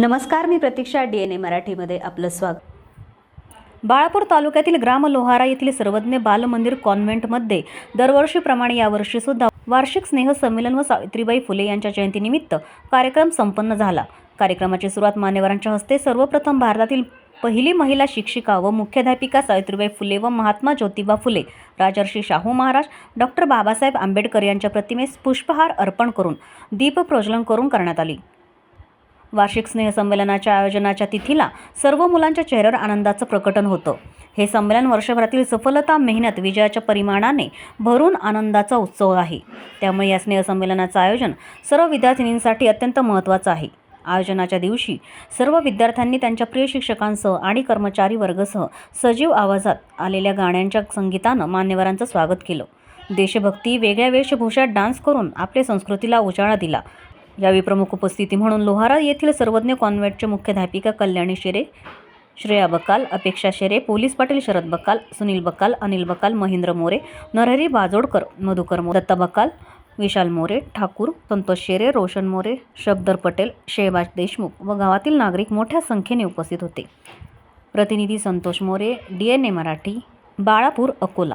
नमस्कार मी प्रतीक्षा D N ए मराठीमध्ये आपलं स्वागत. बाळापूर तालुक्यातील ग्राम लोहारा येथील सर्वज्ञ बालमंदिर कॉन्व्हेंटमध्ये दरवर्षीप्रमाणे यावर्षीसुद्धा वार्षिक स्नेहसंमेलन व सावित्रीबाई फुले यांच्या जयंतीनिमित्त कार्यक्रम संपन्न झाला. कार्यक्रमाची सुरुवात मान्यवरांच्या हस्ते सर्वप्रथम भारतातील पहिली महिला शिक्षिका व मुख्याध्यापिका सावित्रीबाई फुले व महात्मा ज्योतिबा फुले राजर्षी शाहू महाराज डॉक्टर बाबासाहेब आंबेडकर यांच्या प्रतिमेस पुष्पहार अर्पण करून दीपप्रज्वलन करून करण्यात आली. वार्षिक स्नेहसंमेलनाच्या आयोजनाच्या तिथीला सर्व मुलांच्या चेहऱ्यावर आनंदाचं प्रकटन होतं. हे संमेलन वर्षभरातील सफलता मेहनत विजयाच्या परिमाणाने भरून आनंदाचा उत्सव आहे. त्यामुळे या स्नेहसंमेलनाचं आयोजन सर्व विद्यार्थिनींसाठी अत्यंत महत्त्वाचं आहे. आयोजनाच्या दिवशी सर्व विद्यार्थ्यांनी त्यांच्या प्रिय शिक्षकांसह आणि कर्मचारी वर्गसह सजीव आवाजात आलेल्या गाण्यांच्या संगीतानं मान्यवरांचं स्वागत केलं. देशभक्ती वेगळ्या वेशभूषात डान्स करून आपल्या संस्कृतीला उजाळा दिला. यावेळी प्रमुख उपस्थिती म्हणून लोहारा येथील सर्वज्ञ कॉन्व्हेंटचे मुख्याध्यापिका कल्याणी शेरे श्रेया बकाल अपेक्षा शेरे पोलीस पाटील शरद बकाल सुनील बकाल अनिल बकाल महेंद्र मोरे नरहरी बाजोडकर मधुकर मोरे दत्ता बकाल विशाल मोरे ठाकूर संतोष शेरे रोशन मोरे शब्दर पटेल शेहबाज देशमुख व गावातील नागरिक मोठ्या संख्येने उपस्थित होते. प्रतिनिधी Santosh More D N A Marathi Balapur Akola.